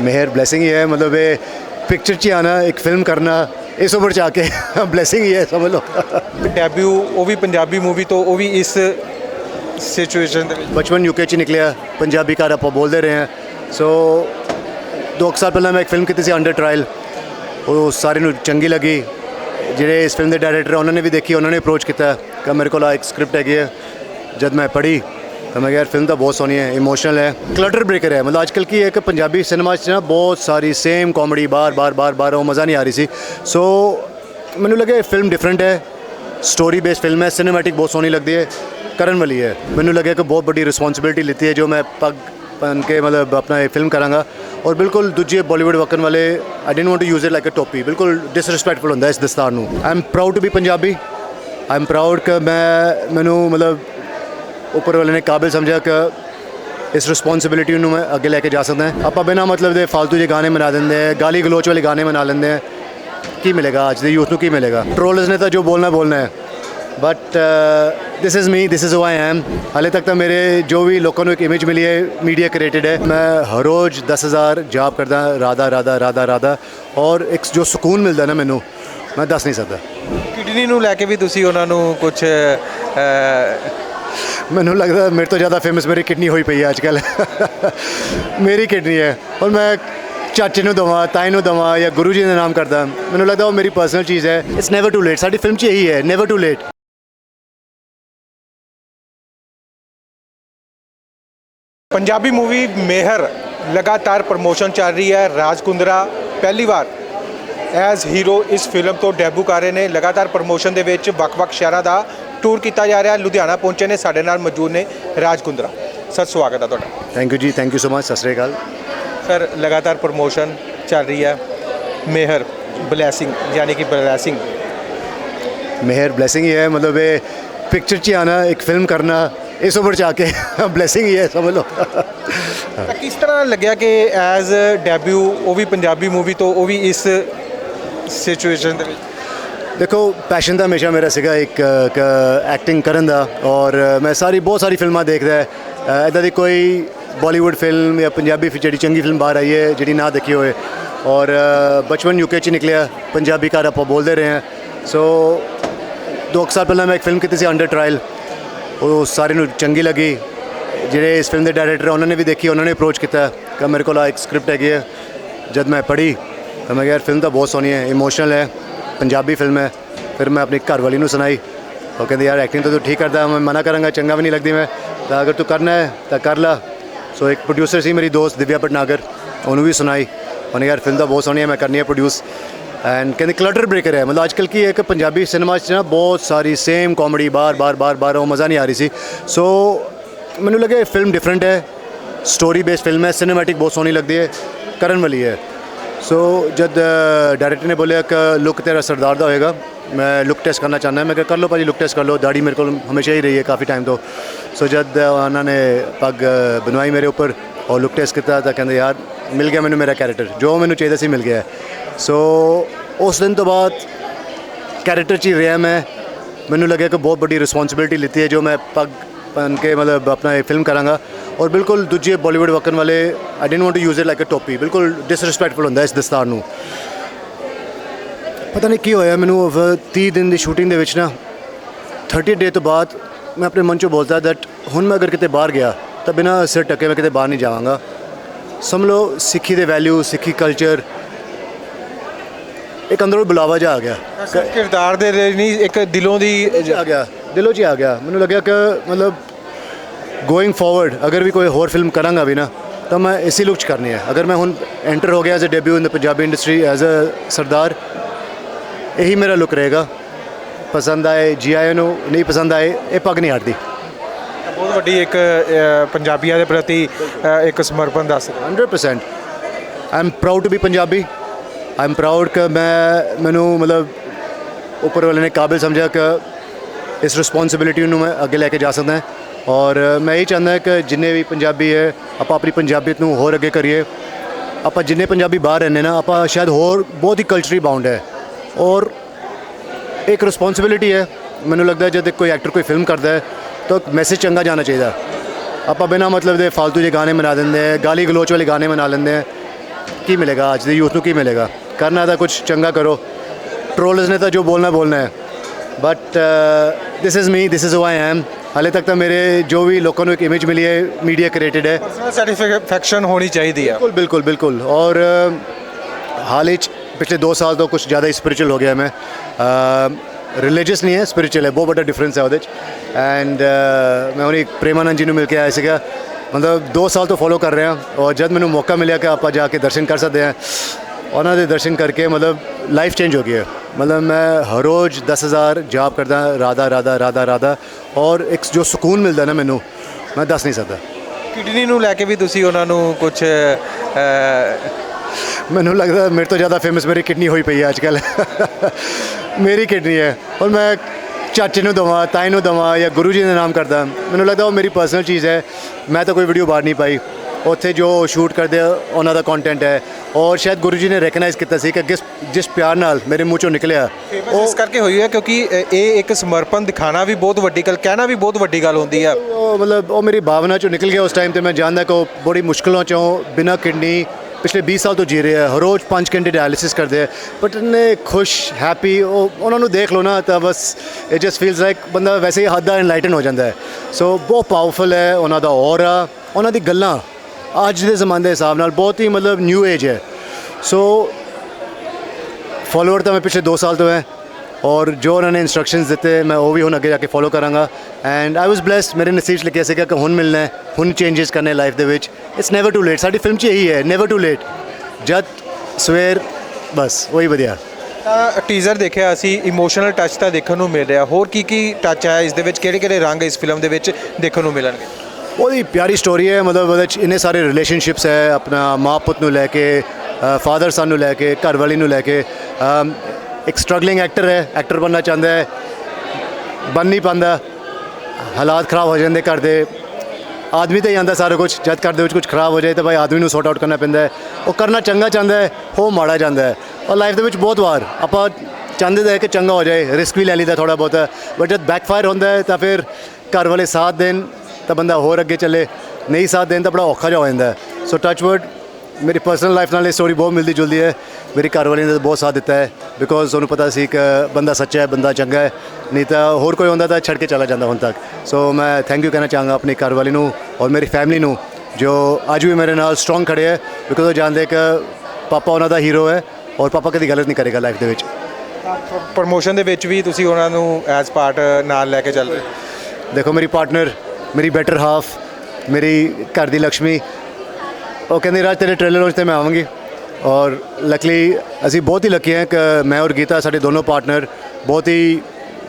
ਮਿਹਰ ਬਲੇਸਿੰਗ ਹੀ ਹੈ ਮਤਲਬ ਇਹ ਪਿਕਚਰ 'ਚ ਹੀ ਆਉਣਾ ਇੱਕ ਫਿਲਮ ਕਰਨਾ ਇਸ ਉਮਰ 'ਚ ਆ ਕੇ ਬਲੇਸਿੰਗ ਹੀ ਹੈ ਸਮਝ ਲਓ ਡੈਬਿਊ ਉਹ ਵੀ ਪੰਜਾਬੀ ਮੂਵੀ ਤੋਂ ਉਹ ਵੀ ਇਸ ਸਿਚੁਏਸ਼ਨ ਦੇ ਵਿੱਚ ਬਚਪਨ ਯੂਕੇ 'ਚ ਨਿਕਲਿਆ ਪੰਜਾਬੀ ਘਰ ਆਪਾਂ ਬੋਲਦੇ ਰਹੇ ਹਾਂ ਸੋ ਦੋ ਕੁ ਸਾਲ ਪਹਿਲਾਂ ਮੈਂ ਇੱਕ ਫਿਲਮ ਕੀਤੀ ਸੀ ਅੰਡਰ ਟ੍ਰਾਇਲ ਉਹ ਸਾਰੇ ਨੂੰ ਚੰਗੀ ਲੱਗੀ ਜਿਹੜੇ ਇਸ ਫਿਲਮ ਦੇ ਡਾਇਰੈਕਟਰ ਉਹਨਾਂ ਨੇ ਵੀ ਦੇਖੀ ਉਹਨਾਂ ਨੇ ਅਪਰੋਚ ਕੀਤਾ ਕਿ ਮੇਰੇ ਕੋਲ ਆਹ ਇੱਕ ਸਕ੍ਰਿਪਟ ਹੈਗੀ ਹੈ ਜਦ ਮੈਂ ਪੜ੍ਹੀ ਤਾਂ ਮੈਂ ਕਿਹਾ ਯਾਰ ਫਿਲਮ ਤਾਂ ਬਹੁਤ ਸੋਹਣੀ ਹੈ ਇਮੋਸ਼ਨਲ ਹੈ ਕਲਟਰ ਬ੍ਰੇਕਰ ਹੈ। ਮਤਲਬ ਅੱਜਕੱਲ ਕੀ ਹੈ ਕਿ ਪੰਜਾਬੀ ਸਿਨੇਮਾ 'ਚ ਨਾ ਬਹੁਤ ਸਾਰੀ ਸੇਮ ਕਾਮੇਡੀ ਬਾਰ ਬਾਰ ਬਾਰ ਬਾਰ ਉਹ ਮਜ਼ਾ ਨਹੀਂ ਆ ਰਹੀ ਸੀ। ਸੋ ਮੈਨੂੰ ਲੱਗਿਆ ਇਹ ਫਿਲਮ ਡਿਫਰੈਂਟ ਹੈ। ਸਟੋਰੀ ਬੇਸਡ ਫਿਲਮ ਹੈ ਸਿਨੇਮੈਟਿਕ ਬਹੁਤ ਸੋਹਣੀ ਲੱਗਦੀ ਹੈ, ਕਰਨ ਵਾਲੀ ਹੈ। ਮੈਨੂੰ ਲੱਗਿਆ ਕਿ ਬਹੁਤ ਵੱਡੀ ਰਿਸਪੌਂਸਿਬਿਲਟੀ ਲਿੱਤੀ ਹੈ, ਜੋ ਮੈਂ ਪੱਗ ਪहन ਕੇ ਮਤਲਬ ਆਪਣਾ ਇਹ ਫਿਲਮ ਕਰਾਂਗਾ। ਔਰ ਬਿਲਕੁਲ ਦੂਜੇ ਬਾਲੀਵੁੱਡ ਵਕਨ ਵਾਲੇ I didn't want to use it like a ਟੋਪੀ ਬਿਲਕੁਲ ਡਿਸਰਿਸਪੈਕਟਫੁਲ ਹੁੰਦਾ ਇਸ ਦਸਤਾਰ ਨੂੰ। I am proud to be Punjabi. I am proud ਕਿ ਮੈਂ, ਮੈਨੂੰ ਮਤਲਬ ਉੱਪਰ ਵਾਲੇ ਨੇ ਕਾਬਿਲ ਸਮਝਿਆ ਕਿ ਇਸ ਰਿਸਪੌਂਸਿਬਿਲਿਟੀ ਨੂੰ ਮੈਂ ਅੱਗੇ ਲੈ ਕੇ ਜਾ ਸਕਦਾ ਆਪਾਂ ਬਿਨਾਂ ਮਤਲਬ ਦੇ ਫालतू ਜਿਹੇ ਗਾਣੇ ਬਣਾ ਦਿੰਦੇ ਆ ਗਾਲੀ ਗਲੋਚ ਵਾਲੇ ਗਾਣੇ ਬਣਾ ਲੈਂਦੇ ਆ ਕੀ ਮਿਲੇਗਾ ਅੱਜ ਦੇ ਯੂਥ ਨੂੰ, ਕੀ ਮਿਲੇਗਾ? ਟ੍ਰੋਲਰਸ ਨੇ ਤਾਂ ਜੋ ਬੋਲਣਾ ਬੋਲਣਾ ਹੈ। But this is me this is who I am ਹਾਲੇ ਤੱਕ ਤਾਂ ਮੇਰੇ ਜੋ ਵੀ ਲੋਕਾਂ ਨੂੰ ਇੱਕ ਇਮੇਜ ਮਿਲੀ ਹੈ ਮੀਡੀਆ ਕ੍ਰੀਏਟਡ ਹੈ। ਮੈਂ ਹਰ ਰੋਜ਼ 10000 ਜਾਪ ਕਰਦਾ, ਰਾਧਾ ਰਾਧਾ ਰਾਧਾ ਰਾਧਾ। ਔਰ ਇੱਕ ਜੋ ਸਕੂਨ ਮਿਲਦਾ ਨਾ ਮੈਨੂੰ, ਮੈਂ ਦੱਸ ਨਹੀਂ ਸਕਦਾ। ਕਿਡਨੀ ਨੂੰ ਲੈ ਕੇ ਵੀ ਤੁਸੀਂ ਉਹਨਾਂ ਨੂੰ ਕੁਝ ਮੈਨੂੰ ਲੱਗਦਾ ਮੇਰੇ ਤੋਂ ਜ਼ਿਆਦਾ ਫੇਮਸ ਮੇਰੀ ਕਿਡਨੀ ਹੋਈ ਪਈ ਹੈ ਅੱਜ ਕੱਲ ਮੇਰੀ ਕਿਡਨੀ ਹੈ। ਔਰ ਮੈਂ ਚਾਚੇ ਨੂੰ ਦਵਾਂ ਤਾਈ ਨੂੰ ਦਵਾਂ ਜਾਂ ਗੁਰੂ ਜੀ ਦਾ ਨਾਮ ਕਰਦਾ, ਮੈਨੂੰ ਲੱਗਦਾ ਉਹ ਮੇਰੀ ਪਰਸਨਲ ਚੀਜ਼ ਹੈ। ਇਟਸ ਨੈਵਰ ਟੂ ਲੇਟ ਸਾਡੀ ਫਿਲਮ 'ਚ ਇਹੀ ਹੈ never too late Punjabi movie Mehar ਲਗਾਤਾਰ ਪ੍ਰਮੋਸ਼ਨ ਚੱਲ ਰਹੀ ਹੈ। ਰਾਜ ਕੁੰਦਰਾ, ਪਹਿਲੀ ਵਾਰ ਐਜ਼ ਹੀਰੋ ਇਸ ਫਿਲਮ ਤੋਂ ਡੈਬੂ ਕਰ ਰਹੇ ਨੇ। ਲਗਾਤਾਰ ਪ੍ਰਮੋਸ਼ਨ ਦੇ ਵਿੱਚ ਵੱਖ-ਵੱਖ ਸ਼ਹਿਰਾਂ ਦਾ ਟੂਰ ਕੀਤਾ ਜਾ ਰਿਹਾ ਲੁਧਿਆਣਾ ਪਹੁੰਚੇ ਨੇ ਸਾਡੇ ਨਾਲ ਮੌਜੂਦ ਨੇ ਰਾਜ ਕੁੰਦਰਾ ਸਰ ਸਵਾਗਤ ਹੈ ਤੁਹਾਡਾ। Thank you ji thank you so much ਸਤਿ ਸ਼੍ਰੀ ਅਕਾਲ। ਸਰ ਲਗਾਤਾਰ ਪ੍ਰਮੋਸ਼ਨ ਚੱਲ ਰਹੀ ਹੈ। ਮੇਹਰ ਬਲੇਸਿੰਗ ਯਾਨੀ ਕਿ ਬਲੇਸਿੰਗ ਮਿਹਰ ਬਲੇਸਿੰਗ ਹੀ ਹੈ ਮਤਲਬ ਇਹ ਪਿਕਚਰ 'ਚ ਹੀ ਆਉਣਾ ਇੱਕ ਫਿਲਮ ਕਰਨਾ ਇਸ 'ਚ ਆ ਕੇ ਬਲੇਸਿੰਗ ਹੀ ਹੈ ਸਮਝ ਲਓ। ਤਾਂ ਕਿਸ ਤਰ੍ਹਾਂ ਲੱਗਿਆ ਕਿ ਐਜ਼ ਡੈਬਿਊ ਉਹ ਵੀ ਪੰਜਾਬੀ ਮੂਵੀ ਤੋਂ ਉਹ ਵੀ ਇਸ ਸਿਚੁਏਸ਼ਨ ਦੇ ਵਿੱਚ? ਦੇਖੋ ਪੈਸ਼ਨ ਤਾਂ ਹਮੇਸ਼ਾ ਮੇਰਾ ਸੀਗਾ ਇੱਕ ਐਕਟਿੰਗ ਕਰਨ ਦਾ ਔਰ ਮੈਂ ਸਾਰੀ ਬਹੁਤ ਸਾਰੀ ਫਿਲਮਾਂ ਦੇਖਦਾ ਇਦਾਂ ਦੀ ਕੋਈ ਬਾਲੀਵੁੱਡ ਫਿਲਮ ਜਾਂ ਪੰਜਾਬੀ ਜਿਹੜੀ ਚੰਗੀ ਫਿਲਮ ਬਾਹਰ ਆਈ ਹੈ ਜਿਹੜੀ ਨਾ ਦੇਖੀ ਹੋਵੇ। ਔਰ ਅ, ਬਚਪਨ ਯੂਕੇ 'ਚ ਨਿਕਲਿਆ ਪੰਜਾਬੀ ਘਰ ਆਪਾਂ ਬੋਲਦੇ ਰਹੇ ਹਾਂ। ਸੋ ਦੋ ਕੁ ਸਾਲ ਪਹਿਲਾਂ ਮੈਂ ਇੱਕ ਫਿਲਮ ਕੀਤੀ ਸੀ ਅੰਡਰ ਟ੍ਰਾਇਲ ਉਹ ਸਾਰੇ ਨੂੰ ਚੰਗੀ ਲੱਗੀ। ਜਿਹੜੇ ਇਸ ਫਿਲਮ ਦੇ ਡਾਇਰੈਕਟਰ ਉਹਨਾਂ ਨੇ ਵੀ ਦੇਖੀ ਉਹਨਾਂ ਨੇ ਅਪਰੋਚ ਕੀਤਾ। ਕਿ ਮੇਰੇ ਕੋਲ ਆਹ ਇੱਕ ਸਕ੍ਰਿਪਟ ਹੈਗੀ ਹੈ। ਜਦ ਮੈਂ ਪੜ੍ਹੀ ਤਾਂ ਮੈਂ ਕਿਹਾ ਯਾਰ ਫਿਲਮ ਤਾਂ ਬਹੁਤ ਸੋਹਣੀ ਹੈ ਇਮੋਸ਼ਨਲ ਹੈ। ਪੰਜਾਬੀ ਫਿਲਮ ਹੈ। ਫਿਰ ਮੈਂ ਆਪਣੀ ਘਰਵਾਲੀ ਨੂੰ ਸੁਣਾਈ। ਉਹ ਕਹਿੰਦੇ, ਯਾਰ ਐਕਟਿੰਗ ਤਾਂ ਤੂੰ ਠੀਕ ਕਰਦਾ, ਮੈਂ ਮਨਾ ਕਰਾਂਗਾ, ਚੰਗਾ ਵੀ ਨਹੀਂ ਲੱਗਦੀ ਮੈਂ। ਤਾਂ ਅਗਰ ਤੂੰ ਕਰਨਾ ਹੈ, ਤਾਂ ਕਰ ਲਾ। ਸੋ ਇੱਕ ਪ੍ਰੋਡਿਊਸਰ ਸੀ ਮੇਰੀ ਦੋਸਤ ਦਿਵਿਆ ਪਟਨਾਗਰ ਉਹਨੂੰ ਵੀ ਸੁਣਾਈ। ਉਹਨੇ ਯਾਰ ਫਿਲਮ ਤਾਂ ਬਹੁਤ ਸੋਹਣੀ ਹੈ, ਮੈਂ ਕਰਨੀ ਹੈ ਪ੍ਰੋਡਿਊਸ ਐਂਡ ਕਹਿੰਦੇ ਕਲਟਰ ਬ੍ਰੇਕਰ ਹੈ। ਮਤਲਬ ਅੱਜਕੱਲ ਕੀ ਹੈ ਕਿ ਪੰਜਾਬੀ ਸਿਨੇਮਾ 'ਚ ਨਾ ਬਹੁਤ ਸਾਰੀ ਸੇਮ ਕਾਮੇਡੀ ਬਾਰ ਬਾਰ ਬਾਰ ਬਾਰ ਉਹ ਮਜ਼ਾ ਨਹੀਂ ਆ ਰਹੀ ਸੀ। ਸੋ ਮੈਨੂੰ ਲੱਗਿਆ ਫਿਲਮ ਡਿਫਰੈਂਟ ਹੈ। ਸਟੋਰੀ ਬੇਸਡ ਫਿਲਮ ਹੈ ਸਿਨੇਮੈਟਿਕ ਬਹੁਤ ਸੋਹਣੀ ਲੱਗਦੀ ਹੈ। ਕਰਨ ਵਾਲੀ ਹੈ। ਸੋ ਜਦ ਡਾਇਰੈਕਟਰ ਨੇ ਬੋਲਿਆ ਕਿ ਲੁੱਕ ਤੇਰਾ ਸਰਦਾਰ ਦਾ ਹੋਏਗਾ, ਮੈਂ ਲੁੱਕ ਟੈਸਟ ਕਰਨਾ ਚਾਹੁੰਦਾ, ਮੈਂ ਕਿਹਾ ਕਰ ਲਓ ਭਾਜੀ ਲੁੱਕ ਟੈਸਟ ਕਰ ਲਓ, ਦਾੜੀ ਮੇਰੇ ਕੋਲ ਹਮੇਸ਼ਾ ਹੀ ਰਹੀ ਹੈ ਕਾਫੀ ਟਾਈਮ ਤੋਂ। ਸੋ ਜਦ ਉਹਨਾਂ ਨੇ ਪੱਗ ਬਣਵਾਈ ਮੇਰੇ ਉੱਪਰ ਔਰ ਲੁੱਕ ਟੈਸਟ ਕੀਤਾ ਤਾਂ ਕਹਿੰਦੇ, ਯਾਰ, ਮਿਲ ਗਿਆ ਮੈਨੂੰ ਮੇਰਾ ਕੈਰੈਕਟਰ ਜੋ ਮੈਨੂੰ ਚਾਹੀਦਾ ਸੀ ਮਿਲ ਗਿਆ। ਸੋ ਉਸ ਦਿਨ ਤੋਂ ਬਾਅਦ ਕੈਰੈਕਟਰ 'ਚ ਹੀ ਰਿਹਾ ਮੈਂ। ਮੈਨੂੰ ਲੱਗਿਆ ਕਿ ਬਹੁਤ ਵੱਡੀ ਰਿਸਪੌਂਸਿਬਿਲਟੀ ਲਿੱਤੀ ਹੈ ਜੋ ਮੈਂ ਪੱਗ ਪਹਿਨ ਕੇ ਮਤਲਬ ਆਪਣਾ ਇਹ ਫਿਲਮ ਕਰਾਂਗਾ। ਔਰ ਬਿਲਕੁਲ ਦੂਜੇ ਬਾਲੀਵੁੱਡ ਵਕਨ ਵਾਲੇ I didn't want to use it like a ਟੋਪੀ ਬਿਲਕੁਲ ਡਿਸਰਿਸਪੈਕਟਫੁਲ ਹੁੰਦਾ ਇਸ ਦਸਤਾਰ ਨੂੰ। ਪਤਾ ਨਹੀਂ ਕੀ ਹੋਇਆ ਮੈਨੂੰ ਉਹ 30 ਦਿਨ ਦੀ ਸ਼ੂਟਿੰਗ ਦੇ ਵਿੱਚ ਨਾ 30 ਡੇ ਤੋਂ ਬਾਅਦ ਮੈਂ ਆਪਣੇ ਮਨ ਚੋਂ ਬੋਲਦਾ ਦੈਟ ਹੁਣ ਮੈਂ ਅਗਰ ਕਿਤੇ ਬਾਹਰ ਗਿਆ ਤਾਂ ਬਿਨਾਂ ਸਿਰ ਟੱਕੇ ਮੈਂ ਕਿਤੇ ਬਾਹਰ ਨਹੀਂ ਜਾਵਾਂਗਾ। ਸਮਝ ਲਓ ਸਿੱਖੀ ਦੇ ਵੈਲਿਊ ਸਿੱਖੀ ਕਲਚਰ ਇੱਕ ਅੰਦਰੋਂ ਬੁਲਾਵਾ ਜਿਹਾ ਆ ਗਿਆ। ਕਿਰਦਾਰ ਦੇ ਨਹੀਂ ਇੱਕ ਦਿਲੋਂ ਦੀ ਆ ਗਿਆ। ਦਿਲੋਂ 'ਚ ਆ ਗਿਆ। ਮੈਨੂੰ ਲੱਗਿਆ ਕਿ ਮਤਲਬ ਗੋਇੰਗ ਫਾਰਵਰਡ ਅਗਰ ਵੀ ਕੋਈ ਹੋਰ ਫਿਲਮ ਕਰਾਂਗਾ ਵੀ ਨਾ ਤਾਂ ਮੈਂ ਇਸੇ ਲੁੱਕ 'ਚ ਕਰਨੀ ਹੈ ਅਗਰ ਮੈਂ ਹੁਣ ਐਂਟਰ ਹੋ ਗਿਆ as a debut in the Punjabi industry as a Sardar ਇਹੀ ਮੇਰਾ ਲੁੱਕ ਰਹੇਗਾ ਪਸੰਦ ਆਏ ਜੀ ਆਏ ਨੂੰ ਨਹੀਂ ਪਸੰਦ ਆਏ ਇਹ ਪੱਗ ਨਹੀਂ ਹਟਦੀ ਬਹੁਤ ਵੱਡੀ ਇੱਕ ਪੰਜਾਬੀਆਂ ਦੇ ਪ੍ਰਤੀ ਇੱਕ ਸਮਰਪਣ ਦੱਸ 100% I am proud to be Punjabi I am proud ਕਿ ਮੈਂ ਮੈਨੂੰ ਮਤਲਬ ਉੱਪਰ ਵਾਲੇ ਨੇ ਕਾਬਿਲ ਸਮਝਿਆ ਕਿ ਇਸ ਰਿਸਪੌਂਸਿਬਿਲਿਟੀ ਨੂੰ ਮੈਂ ਅੱਗੇ ਲੈ ਕੇ ਜਾ ਸਕਦਾ ਹਾਂ ਔਰ ਮੈਂ ਇਹ ਚਾਹੁੰਦਾ ਕਿ ਜਿੰਨੇ ਵੀ ਪੰਜਾਬੀ ਹੈ, ਆਪਾਂ ਆਪਣੀ ਪੰਜਾਬੀਅਤ ਨੂੰ ਹੋਰ ਅੱਗੇ ਕਰੀਏ। ਆਪਾਂ ਜਿੰਨੇ ਪੰਜਾਬੀ ਬਾਹਰ ਰਹਿੰਦੇ ਨਾ, ਆਪਾਂ ਸ਼ਾਇਦ ਹੋਰ ਬਹੁਤ ਹੀ ਕਲਚਰੀ ਬਾਉਂਡ ਹੈ। ਔਰ ਇੱਕ ਰਿਸਪੌਂਸਿਬਿਲਿਟੀ ਹੈ, ਮੈਨੂੰ ਲੱਗਦਾ ਜਦ ਕੋਈ ਐਕਟਰ ਕੋਈ ਫਿਲਮ ਕਰਦਾ ਹੈ, ਤਾਂ ਮੈਸੇਜ ਚੰਗਾ ਜਾਣਾ ਚਾਹੀਦਾ। ਆਪਾਂ ਬਿਨਾਂ ਮਤਲਬ ਦੇ ਫालतू ਜਿਹੇ ਗਾਣੇ ਬਣਾ ਦਿੰਦੇ ਆ ਗਾਲੀ ਗਲੋਚ ਵਾਲੇ ਗਾਣੇ ਬਣਾ ਲੈਂਦੇ ਆ ਕੀ ਮਿਲੇਗਾ ਅੱਜ ਦੇ ਯੂਥ ਨੂੰ, ਕੀ ਮਿਲੇਗਾ? ਕਰਨਾ ਤਾਂ ਕੁਝ ਚੰਗਾ ਕਰੋ। ਟ੍ਰੋਲਰਸ ਨੇ ਤਾਂ ਜੋ ਬੋਲਣਾ ਬੋਲਣਾ ਹੈ। But this is me this is who I am ਹਾਲੇ ਤੱਕ ਤਾਂ ਮੇਰੇ ਜੋ ਵੀ ਲੋਕਾਂ ਨੂੰ ਇੱਕ ਇਮੇਜ ਮਿਲੀ ਹੈ ਮੀਡੀਆ ਕ੍ਰੀਏਟਡ ਹੈ। ਪਰਸਨਲ ਸੈਟੀਸਫੈਕਸ਼ਨ ਹੋਣੀ ਚਾਹੀਦੀ ਹੈ ਬਿਲਕੁਲ ਬਿਲਕੁਲ ਬਿਲਕੁਲ। ਔਰ ਹਾਲੇ ਚ ਪਿਛਲੇ 2 ਸਾਲ ਤੋਂ ਕੁਝ ਜ਼ਿਆਦਾ ਸਪਿਰਚੁਅਲ ਹੋ ਗਿਆ ਮੈਂ। ਰਿਲੀਜੀਅਸ ਨਹੀਂ ਹੈ ਸਪਿਰਚੁਅਲ ਹੈ ਬਹੁਤ ਵੱਡਾ ਡਿਫਰੈਂਸ ਹੈ ਉਹਦੇ ਚ। ਐਂਡ ਮੈਂ ਉਹਨੇ ਪ੍ਰੇਮਾਨੰਦ ਜੀ ਨੂੰ ਮਿਲ ਕੇ ਆਇਆ ਸੀਗਾ। ਮਤਲਬ 2 ਸਾਲ ਤੋਂ ਫੋਲੋ ਕਰ ਰਿਹਾ। ਔਰ ਜਦ ਮੈਨੂੰ ਮੌਕਾ ਮਿਲਿਆ ਕਿ ਆਪਾਂ ਜਾ ਕੇ ਦਰਸ਼ਨ ਕਰ ਸਕਦੇ ਹਾਂ ਉਹਨਾਂ ਦੇ ਦਰਸ਼ਨ ਕਰਕੇ ਮਤਲਬ ਲਾਈਫ ਚੇਂਜ ਹੋ ਗਈ ਹੈ। ਮਤਲਬ ਮੈਂ ਹਰ ਰੋਜ਼ 10000 ਜਾਪ ਕਰਦਾ ਰਾਧਾ ਰਾਧਾ ਰਾਧਾ ਰਾਧਾ ਔਰ ਇੱਕ ਜੋ ਸਕੂਨ ਮਿਲਦਾ ਨਾ ਮੈਨੂੰ ਮੈਂ ਦੱਸ ਨਹੀਂ ਸਕਦਾ। ਕਿਡਨੀ ਨੂੰ ਲੈ ਕੇ ਵੀ ਤੁਸੀਂ ਉਹਨਾਂ ਨੂੰ ਕੁਝ ਮੈਨੂੰ ਲੱਗਦਾ ਮੇਰੇ ਤੋਂ ਜ਼ਿਆਦਾ ਫੇਮਸ ਮੇਰੀ ਕਿਡਨੀ ਹੋਈ ਪਈ ਹੈ ਅੱਜ ਕੱਲ ਮੇਰੀ ਕਿਡਨੀ ਹੈ ਔਰ ਮੈਂ ਚਾਚੇ ਨੂੰ ਦਵਾਂ ਤਾਈ ਨੂੰ ਦਵਾਂ ਜਾਂ ਗੁਰੂ ਜੀ ਦੇ ਨਾਮ ਕਰਦਾ। ਮੈਨੂੰ ਲੱਗਦਾ ਉਹ ਮੇਰੀ ਪਰਸਨਲ ਚੀਜ਼ ਹੈ। ਮੈਂ ਤਾਂ ਕੋਈ ਵੀਡੀਓ ਬਾਹਰ ਨਹੀਂ ਪਾਈ। ਉੱਥੇ ਜੋ ਸ਼ੂਟ ਕਰਦੇ ਆ ਉਹਨਾਂ ਦਾ ਕੰਟੈਂਟ ਹੈ। ਔਰ ਸ਼ਾਇਦ ਗੁਰੂ ਜੀ ਨੇ ਰੈਕਗਨਾਈਜ਼ ਕੀਤਾ ਸੀ ਕਿ ਜਿਸ ਜਿਸ ਪਿਆਰ ਨਾਲ ਮੇਰੇ ਮੂੰਹ ਚੋਂ ਨਿਕਲਿਆ। ਉਹ ਇਸ ਕਰਕੇ ਹੋਈ ਹੈ ਕਿਉਂਕਿ ਇਹ ਇੱਕ ਸਮਰਪਣ ਦਿਖਾਣਾ ਵੀ ਬਹੁਤ ਵੱਡੀ ਗੱਲ ਕਹਿਣਾ ਵੀ ਬਹੁਤ ਵੱਡੀ ਗੱਲ ਹੁੰਦੀ ਆ। ਮਤਲਬ ਉਹ ਮੇਰੀ ਭਾਵਨਾ ਚੋਂ ਨਿਕਲ ਗਿਆ ਉਸ ਟਾਈਮ ਤੇ ਮੈਂ ਜਾਣਦਾ ਕਿ ਉਹ ਬੜੀ ਮੁਸ਼ਕਲਾਂ ਚੋਂ ਬਿਨਾਂ ਕਿਡਨੀ ਪਿਛਲੇ 20 ਸਾਲ ਤੋਂ ਜੀ ਰਹੇ ਹਰ ਰੋਜ਼ 5 ਘੰਟੇ ਡਾਇਲਿਸਿਸ ਕਰਦੇ ਆ। ਬਟ ਨੇ ਖੁਸ਼ ਹੈਪੀ ਉਹ ਉਹਨਾਂ ਨੂੰ ਦੇਖ ਲਓ ਨਾ ਤਾਂ ਬਸ ਇਟ ਜਸਟ ਫੀਲਸ ਲਾਈਕ ਬੰਦਾ ਵੈਸੇ ਹੀ ਹੱਦ ਦਾ ਐਨਲਾਈਟਨ ਹੋ ਜਾਂਦਾ ਹੈ। ਸੋ ਬਹੁਤ ਪਾਵਰਫੁਲ ਹੈ ਉਹਨਾਂ ਦਾ ਔਰਾ ਉਹਨਾਂ ਦੀ ਗੱਲਾਂ। ਅੱਜ ਦੇ ਜ਼ਮਾਨੇ ਦੇ ਹਿਸਾਬ ਨਾਲ ਬਹੁਤ ਹੀ ਮਤਲਬ ਨਿਊ ਏਜ ਹੈ। ਸੋ ਫੋਲੋਅਰ ਤਾਂ ਮੈਂ ਪਿਛਲੇ 2 ਸਾਲ ਤੋਂ ਹੈ ਔਰ ਜੋ ਉਹਨਾਂ ਨੇ ਇਨਸਟਰਕਸ਼ਨਸ ਦਿੱਤੇ, ਮੈਂ ਉਹ ਵੀ ਹੁਣ ਅੱਗੇ ਜਾ ਕੇ ਫੋਲੋ ਕਰਾਂਗਾ। ਐਂਡ ਆਈ ਵਾਸ ਬlesed ਮੇਰੇ ਨਸੀਬ ਲਿਖਿਆ ਸੀਗਾ ਕਿ ਹੁਣ ਮਿਲਣਾ ਹੈ, ਹੁਣ ਚੇਂਜਸ ਕਰਨੇ ਲਾਈਫ ਦੇ ਵਿੱਚ। ਇਟਸ ਨੈਵਰ ਟੂ ਲੇਟ ਸਾਡੀ ਫਿਲਮ 'ਚ ਇਹੀ ਹੈ ਨੈਵਰ ਟੂ ਲੇਟ ਜਦ ਸਵੇਰ, ਬਸ, ਉਹੀ ਵਧੀਆ। ਤਾਂ ਟੀਜ਼ਰ ਦੇਖਿਆ, ਅਸੀਂ ਇਮੋਸ਼ਨਲ ਟੱਚ ਤਾਂ ਦੇਖਣ ਨੂੰ ਮਿਲ ਰਿਹਾ। ਹੋਰ ਕੀ ਕੀ ਟੱਚ ਹੈ ਇਸ ਦੇ ਵਿੱਚ? ਕਿਹੜੇ ਕਿਹੜੇ ਰੰਗ ਇਸ ਫਿਲਮ ਦੇ ਵਿੱਚ ਦੇਖਣ ਨੂੰ ਮਿਲਣਗੇ? ਉਹਦੀ ਪਿਆਰੀ ਸਟੋਰੀ ਹੈ, ਮਤਲਬ ਉਹਦੇ 'ਚ ਇੰਨੇ ਸਾਰੇ ਰਿਲੇਸ਼ਨਸ਼ਿਪਸ ਹੈ, ਆਪਣਾ ਮਾਂ ਪੁੱਤ ਨੂੰ ਲੈ ਕੇ ਫਾਦਰ ਸਨ ਨੂੰ ਲੈ ਕੇ ਘਰ ਵਾਲੀ ਨੂੰ ਲੈ ਕੇ ਇੱਕ ਸਟਰਗਲਿੰਗ ਐਕਟਰ ਹੈ ਐਕਟਰ ਬਣਨਾ ਚਾਹੁੰਦਾ ਹੈ, ਬਣ ਨਹੀਂ ਪਾਉਂਦਾ, ਹਾਲਾਤ ਖਰਾਬ ਹੋ ਜਾਂਦੇ ਘਰ ਦੇ, ਆਦਮੀ ਤੇ ਹੀ ਆਉਂਦਾ ਸਾਰਾ ਕੁਝ ਜਦ ਘਰ ਦੇ ਵਿੱਚ ਕੁਝ ਖਰਾਬ ਹੋ ਜਾਏ ਤਾਂ ਭਾਈ ਆਦਮੀ ਨੂੰ ਸੌਟ ਆਊਟ ਕਰਨਾ ਪੈਂਦਾ ਹੈ, ਉਹ ਕਰਨਾ ਚੰਗਾ ਚਾਹੁੰਦਾ ਹੈ, ਉਹ ਮਾੜਾ ਜਾਂਦਾ ਹੈ, ਔਰ ਲਾਈਫ ਦੇ ਵਿੱਚ ਬਹੁਤ ਵਾਰ ਆਪਾਂ ਚਾਹੁੰਦੇ ਤਾਂ ਕਿ ਚੰਗਾ ਹੋ ਜਾਏ ਰਿਸਕ ਵੀ ਲੈ ਲਈਦਾ ਥੋੜਾ ਬਹੁਤ ਬਟ ਜਦ ਬੈਕਫਾਇਰ ਹੁੰਦਾ ਹੈ ਤਾਂ ਫਿਰ ਘਰ ਵਾਲੇ ਸਾਥ ਦੇਣ ਤਾਂ ਬੰਦਾ ਹੋਰ ਅੱਗੇ ਚੱਲੇ ਨਹੀਂ ਸਾਥ ਦੇਣ ਤਾਂ ਬੜਾ ਔਖਾ ਜਿਹਾ ਹੋ ਜਾਂਦਾ ਸੋ ਟੱਚ ਵਰਡ ਮੇਰੀ ਪਰਸਨਲ ਲਾਈਫ ਨਾਲ ਇਹ ਸਟੋਰੀ ਬਹੁਤ ਮਿਲਦੀ ਜੁਲਦੀ ਹੈ। ਮੇਰੀ ਘਰ ਵਾਲੀ ਨੇ ਬਹੁਤ ਸਾਥ ਦਿੱਤਾ ਹੈ ਬਿਕੋਜ਼ ਉਹਨੂੰ ਪਤਾ ਸੀ ਕਿ ਬੰਦਾ ਸੱਚਾ ਹੈ ਬੰਦਾ ਚੰਗਾ ਹੈ ਨਹੀਂ ਤਾਂ ਹੋਰ ਕੋਈ ਹੁੰਦਾ ਤਾਂ ਛੱਡ ਕੇ ਚਲਾ ਜਾਂਦਾ ਹੁਣ ਤੱਕ। ਸੋ ਮੈਂ ਥੈਂਕ ਯੂ ਕਹਿਣਾ ਚਾਹਾਂਗਾ ਆਪਣੀ ਘਰ ਵਾਲੀ ਨੂੰ ਔਰ ਮੇਰੀ ਫੈਮਿਲੀ ਨੂੰ ਜੋ ਅੱਜ ਵੀ ਮੇਰੇ ਨਾਲ ਸਟਰੋਂਗ ਖੜੇ ਹੈ ਬਿਕੋਜ਼ ਉਹ ਜਾਣਦੇ ਕਿ ਪਾਪਾ ਉਹਨਾਂ ਦਾ ਹੀਰੋ ਹੈ ਔਰ ਪਾਪਾ ਕਦੀ ਗਲਤ ਨਹੀਂ ਕਰੇਗਾ ਲਾਈਫ ਦੇ ਵਿੱਚ। ਪ੍ਰਮੋਸ਼ਨ ਦੇ ਵਿੱਚ ਵੀ ਤੁਸੀਂ ਉਹਨਾਂ ਨੂੰ ਐਜ਼ ਪਾਰਟ ਨਾਲ ਲੈ ਕੇ ਚੱਲ ਰਹੇ ਦੇਖੋ ਮੇਰੀ ਪਾਰਟਨਰ ਮੇਰੀ ਬੈਟਰ ਹਾਫ ਮੇਰੀ ਘਰ ਦੀ ਲక్ష్ਮੀ ਉਹ ਕਹਿੰਦੀ, ਰਾਜ, ਤੇਰੇ ਟ੍ਰੇਲਰ ਲੋਂਚ ਤੇ ਮੈਂ ਆਵਾਂਗੀ। ਔਰ ਲੱਕਲੀ ਅਸੀਂ ਬਹੁਤ ਹੀ ਲੱਕੀ ਹਾਂ ਕਿ ਮੈਂ ਔਰ ਗੀਤਾ, ਸਾਡੇ ਦੋਨੋਂ ਪਾਰਟਨਰ ਬਹੁਤ ਹੀ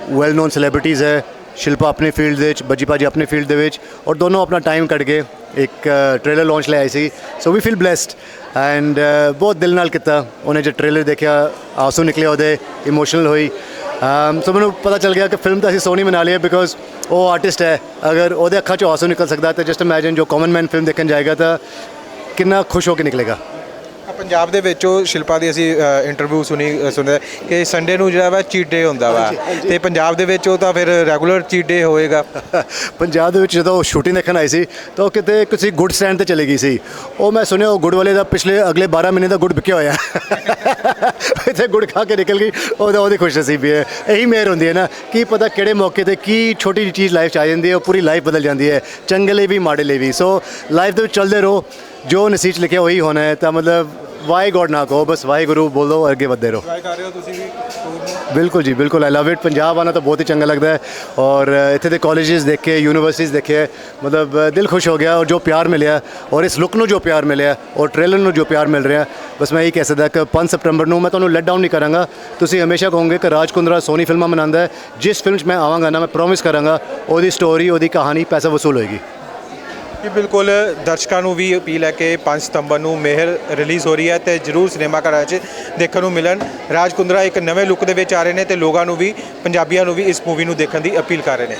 ਵੈਲ ਨੋਨ ਸੈਲੀਬ੍ਰਿਟੀਜ਼ ਹੈ। ਸ਼ਿਲਪਾ ਆਪਣੇ ਫੀਲਡ ਦੇ ਵਿੱਚ, ਬੱਜੀ ਭਾਜੀ ਆਪਣੇ ਫੀਲਡ ਦੇ ਵਿੱਚ ਔਰ ਦੋਨੋਂ ਆਪਣਾ ਟਾਈਮ ਕੱਢ ਕੇ ਇੱਕ ਟ੍ਰੇਲਰ ਲਾਂਚ ਲਈ ਆਈ ਸੀ। So we feel blessed and ਬਹੁਤ ਦਿਲ ਨਾਲ ਕੀਤਾ। ਉਹਨੇ ਜੇ ਟ੍ਰੇਲਰ ਦੇਖਿਆ, ਆਂਸੂ ਨਿਕਲੇ ਉਹਦੇ ਇਮੋਸ਼ਨਲ ਹੋਈ। Um, ਸੋ ਮੈਨੂੰ ਪਤਾ ਚੱਲ ਗਿਆ ਕਿ ਫਿਲਮ ਤਾਂ ਅਸੀਂ ਸੋਹਣੀ ਬਣਾ ਲਈ ਹੈ ਬਿਕੋਜ਼ ਉਹ ਆਰਟਿਸਟ ਹੈ। ਅਗਰ ਉਹਦੇ ਅੱਖਾਂ 'ਚੋਂ ਆਂਸੂ ਨਿਕਲ ਸਕਦਾ ਤਾਂ ਜਸਟ ਇਮੇਜਿਨ ਜੋ ਕਾਮਨ ਮੈਨ ਫਿਲਮ ਦੇਖਣ ਜਾਏਗਾ ਤਾਂ ਕਿੰਨਾ ਖੁਸ਼ ਹੋ ਕੇ ਨਿਕਲੇਗਾ। ਪੰਜਾਬ ਦੇ ਵਿੱਚ ਉਹ ਸ਼ਿਲਪਾ ਦੀ ਅਸੀਂ ਇੰਟਰਵਿਊ ਸੁਣੀ ਸੁਣਿਆ ਕਿ ਸੰਡੇ ਨੂੰ ਜਿਹੜਾ ਵਾ ਚੀਟ ਡੇ ਹੁੰਦਾ ਵਾ। ਤੇ ਪੰਜਾਬ ਦੇ ਵਿੱਚ ਉਹ ਤਾਂ ਫਿਰ ਰੈਗੂਲਰ ਚੀਟ ਡੇ ਹੋਏਗਾ। ਪੰਜਾਬ ਦੇ ਵਿੱਚ ਜਦੋਂ ਉਹ ਸ਼ੂਟਿੰਗ ਦੇਖਣ ਆਈ ਸੀ ਤਾਂ ਉਹ ਕਿਤੇ ਕਿਸੇ ਗੁੱਡ ਸਟੈਂਡ ਤੇ ਚਲੀ ਗਈ ਸੀ। ਉਹ ਮੈਂ ਸੁਣਿਆ ਉਹ ਗੁੱਡ ਵਾਲੇ ਦਾ ਪਿਛਲੇ ਅਗਲੇ 12 ਮਹੀਨੇ ਦਾ ਗੁੱਡ ਵਿਕਿਆ ਹੋਇਆ। ਇੱਥੇ ਗੁੱਡ ਖਾ ਕੇ ਨਿਕਲ ਗਈ ਉਹਦਾ ਉਹਦੀ ਖੁਸ਼ ਨਸੀਬੀ ਹੈ ਇਹੀ ਮਿਹਰ ਹੁੰਦੀ ਹੈ ਨਾ ਕੀ ਪਤਾ ਕਿਹੜੇ ਮੌਕੇ ਤੇ ਕੀ ਛੋਟੀ ਜਿਹੀ ਚੀਜ਼ ਲਾਈਫ 'ਚ ਆ ਜਾਂਦੀ ਹੈ ਉਹ ਪੂਰੀ ਲਾਈਫ ਬਦਲ ਜਾਂਦੀ ਹੈ। ਚੰਗੇ ਲਈ ਵੀ ਮਾੜੇ ਲਈ ਵੀ। ਸੋ ਲਾਈਫ ਦੇ ਵਿੱਚ ਚੱਲਦੇ ਰਹੋ। ਜੋ ਨਸੀਬ 'ਚ ਲਿਖਿਆ ਉਹੀ ਹੋਣਾ ਹੈ ਤਾਂ ਮਤਲਬ ਵਾਹਿ ਗੋਡ ਨਾ ਕਹੋ ਬਸ ਵਾਹਿਗੁਰੂ ਬੋਲੋ ਅੱਗੇ ਵਧਦੇ ਰਹੋ। ਟਰਾਈ ਕਰ ਰਹੇ ਹੋ ਤੁਸੀਂ ਵੀ? ਬਿਲਕੁਲ ਜੀ ਬਿਲਕੁਲ ਆਈ ਲਵ ਇਟ ਪੰਜਾਬ ਆਣਾ ਤਾਂ ਬਹੁਤ ਹੀ ਚੰਗਾ ਲੱਗਦਾ ਹੈ ਔਰ ਇੱਥੇ ਦੇ ਕਾਲਜਸ ਦੇਖੇ ਯੂਨੀਵਰਸਿਟੀਜ਼ ਦੇਖੇ ਮਤਲਬ ਦਿਲ ਖੁਸ਼ ਹੋ ਗਿਆ ਔਰ ਜੋ ਪਿਆਰ ਮਿਲਿਆ ਔਰ ਇਸ ਲੁੱਕ ਨੂੰ ਜੋ ਪਿਆਰ ਮਿਲਿਆ ਔਰ ਟ੍ਰੇਲਰ ਨੂੰ ਜੋ ਪਿਆਰ ਮਿਲ ਰਿਹਾ ਬਸ ਮੈਂ ਇਹ ਕਹਿ ਸਕਦਾ ਕਿ 5 ਸਤੰਬਰ ਨੂੰ ਮੈਂ ਤੁਹਾਨੂੰ ਲੈਟ ਡਾਊਨ ਨਹੀਂ ਕਰਾਂਗਾ। ਤੁਸੀਂ ਹਮੇਸ਼ਾ ਕਹੋਗੇ ਕਿ ਰਾਜ ਕੁੰਦਰਾ ਸੋਨੀ ਫਿਲਮਾਂ ਮਨਾਉਂਦਾ ਹੈ। ਜਿਸ ਫਿਲਮ 'ਚ ਮੈਂ ਆਵਾਂਗਾ ਨਾ ਮੈਂ ਪ੍ਰੋਮਿਸ ਕਰਾਂਗਾ ਉਹਦੀ ਸਟੋਰੀ ਉਹਦੀ ਕਹਾਣੀ ਪੈਸਾ ਵਸੂਲ ਹੋਏਗੀ। ਜੀ ਬਿਲਕੁਲ ਦਰਸ਼ਕਾਂ ਨੂੰ ਵੀ ਅਪੀਲ ਹੈ ਕਿ 5 ਸਤੰਬਰ ਨੂੰ ਮਿਹਰ ਰਿਲੀਜ਼ ਹੋ ਰਹੀ ਹੈ ਤੇ ਜਰੂਰ ਸਿਨੇਮਾ ਘਰਾਂ 'ਚ ਦੇਖਣ ਨੂੰ ਮਿਲਣ। ਰਾਜ ਕੁੰਦਰਾ ਇੱਕ ਨਵੇਂ ਲੁੱਕ ਦੇ ਵਿੱਚ ਆ ਰਹੇ ਨੇ ਤੇ ਲੋਕਾਂ ਨੂੰ ਵੀ, ਪੰਜਾਬੀਆਂ ਨੂੰ ਵੀ ਇਸ ਮੂਵੀ ਨੂੰ ਦੇਖਣ ਦੀ ਅਪੀਲ ਕਰ ਰਹੇ ਨੇ।